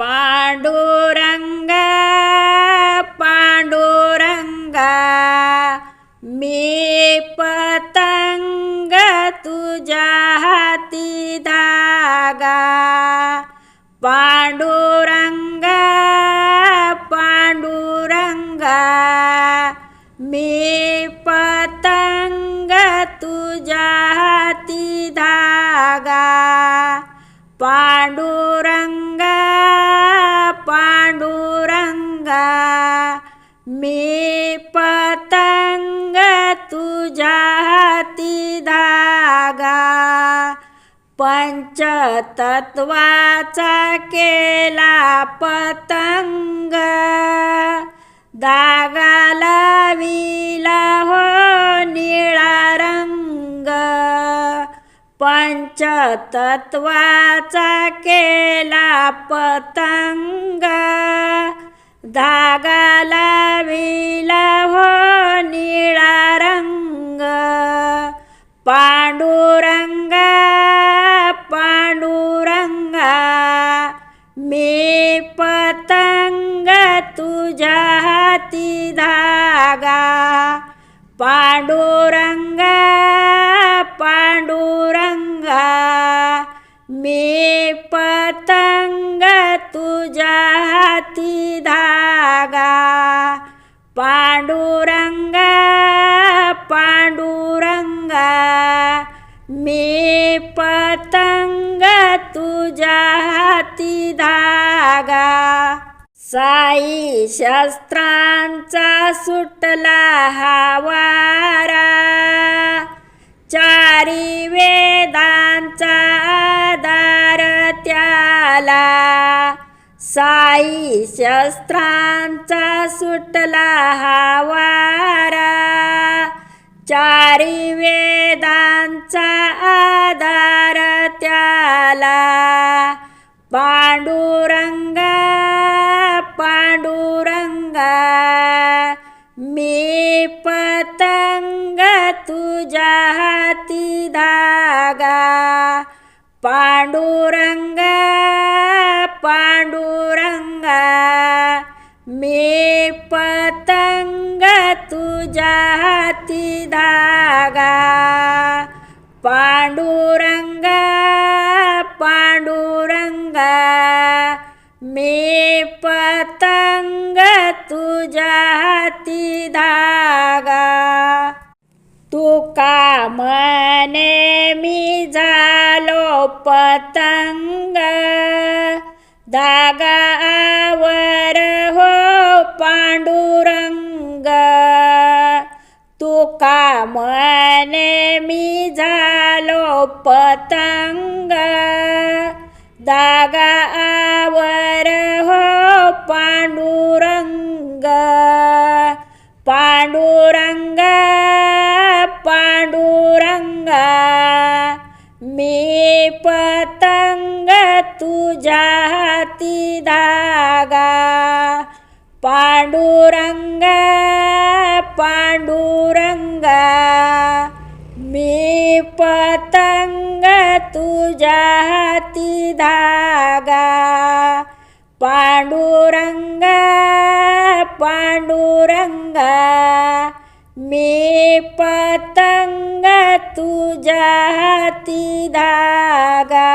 पांडुरंग पांडुरंग मी पतंग तुझ्या हाती धागा. पांडुरंग पांडुरंग मी पतंग तुझ्या हाती धागा. पांडु मी पतंग तुझ्या हाती धागा. पंचतत्वाचा केला पतंग. धागा लाविला हो निळा रंग. पंचतत्वाचा केला पतंग. धागा लाविला हो निळा रंग पांडुरंगा पांडुरंगा. मी पतंग तुझ्या हाती धागा पांडुरंगा पांडुरंगा. मी पतंग तुझ्या हाती पतंग तुझ्या हाती धागा. साई शस्त्रांचा सुटला हा वारा. चारी वेदांचा आधार त्याला. साई शस्त्रांचा सुटला हा वारा. चारी वेदांचा आधार त्याला. पांडुरंग पांडुरंग मी पतंग तुझ्या हाती धागा. पांडुरंग पांडुरंग मी पतंग तुझ्या हाती धागा पांडुरंग पांडुरंग मी पतंग तुझ्या हाती धागा. तुका मने मी झालो पतंग? धागा आवर हो पांडू तुका मी झालो पतंग. दागा आवर हो पांडुरंग. पांडुरंग पांडुरंग. मी पतंग तुझ्या हाती धागा. पांडुरंगा पांडुरंगा मी पतंग तुझ्या हाती धागा. पांडुरंगा पांडुरंगा मी पतंग तुझ्या हाती धागा.